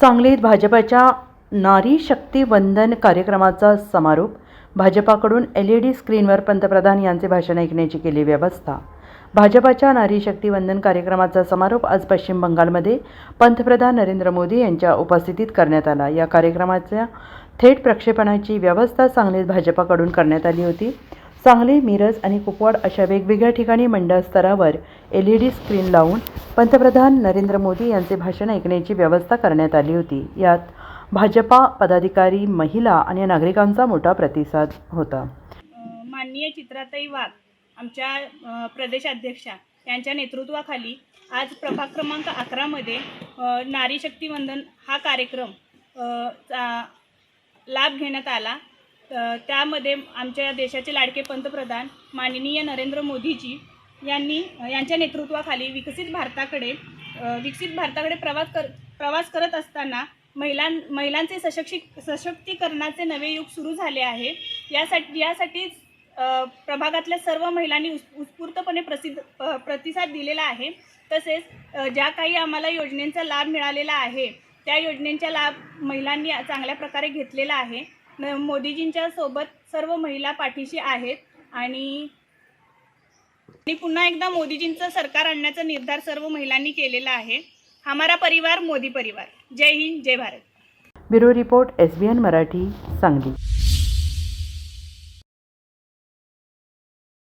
सांगलीत भाजपाच्या नारी शक्ती वंदन कार्यक्रमाचा समारोप. भाजपाकडून एल ई डी स्क्रीनवर पंतप्रधान यांचे भाषण ऐकण्याची केली व्यवस्था. भाजपाच्या नारी शक्ती वंदन कार्यक्रमाचा समारोप आज पश्चिम बंगालमध्ये पंतप्रधान नरेंद्र मोदी यांच्या उपस्थितीत करण्यात आला. या कार्यक्रमाच्या थेट प्रक्षेपणाची व्यवस्था सांगलीत भाजपाकडून करण्यात आली होती. सांगली मिरज आणि कुपवाड अशा वेगवेगळ्या ठिकाणी मंडळ स्तरावर एल ई डी स्क्रीन लावून पंतप्रधान नरेंद्र मोदी यांचे भाषण ऐकण्याची व्यवस्था करण्यात आली होती. यात भाजपा पदाधिकारी महिला आणि नागरिकांचा मोठा प्रतिसाद होता. माननीय चित्राताई वाघ आमच्या प्रदेशाध्यक्षा यांच्या नेतृत्वाखाली आज प्रभाग क्रमांक अकरामध्ये नारी शक्ती वंदन हा कार्यक्रम चा लाभ घेण्यात आला. त्यामध्ये आमच्या देशाचे लाडके पंतप्रधान माननीय नरेंद्र मोदीजी यांनी यांच्या नेतृत्वाखाली विकसित भारताकडे विकसित भारताकडे प्रवास कर प्रवास करत असताना महिलां महिलांचे सशक्षी सशक्तीकरणाचे नवे युग सुरू झाले आहे. यासाठी यासाठीच प्रभागातल्या सर्व महिलांनी उस् उत्स्फूर्तपणे प्रसिद्ध प्रतिसाद दिलेला आहे. तसेच ज्या काही आम्हाला योजनेचा लाभ मिळालेला आहे त्या योजनेचा लाभ महिलांनी चांगल्या प्रकारे घेतलेला आहे. न मोदीजींच्या सोबत सर्व महिला पाठीशी आहेत आणि आणि पुन्हा एकदा मोदीजींचं सरकार आणण्याचा निर्धार सर्व महिलांनी केलेला आहे. हमारा परिवार मोदी परिवार. जय हिंद जय Bharat. Bureau report S B N Marathi Sangli.